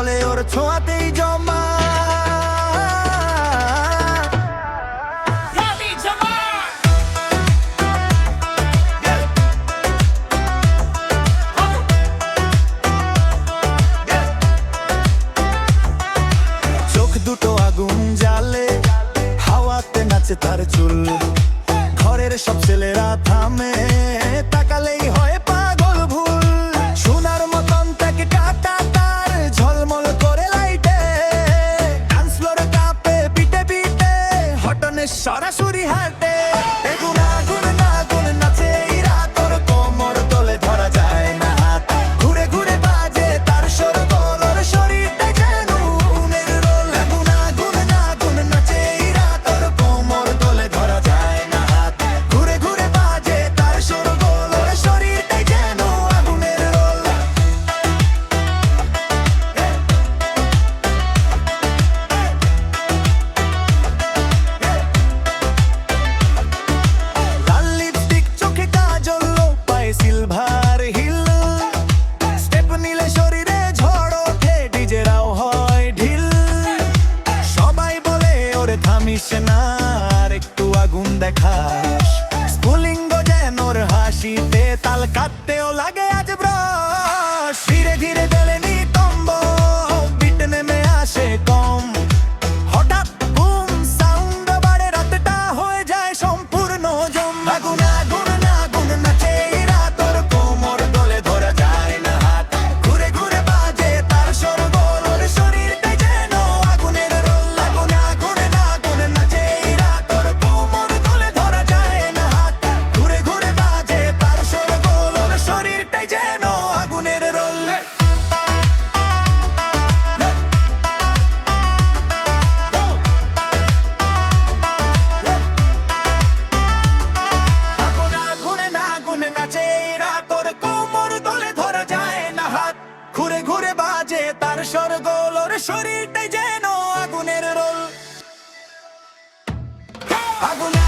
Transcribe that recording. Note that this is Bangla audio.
চলে ওর ছোঁয়াতেই জমা। দুটো আগুন জালে হাওয়াতে নাচে তার চুল। ঘরের সব ছেলেরা থামে। দেখাস। স্ফুলিঙ্গ যেন হাসিতে, তাল কাটতেও লাগে আজ ব্রশ। ধীরে ধীরে বেলে নিতম্ব, বিট নেমে আসে কম। হঠাৎ বুম সাউন্ড বাড়ে রাতটা হয়ে যায় সম্পূর্ণ জম। ভাগুনা ঘুরে ঘুরে বাজে তার সরগোল ওর শরীরটাই যেন আগুনের রোল। আগুনের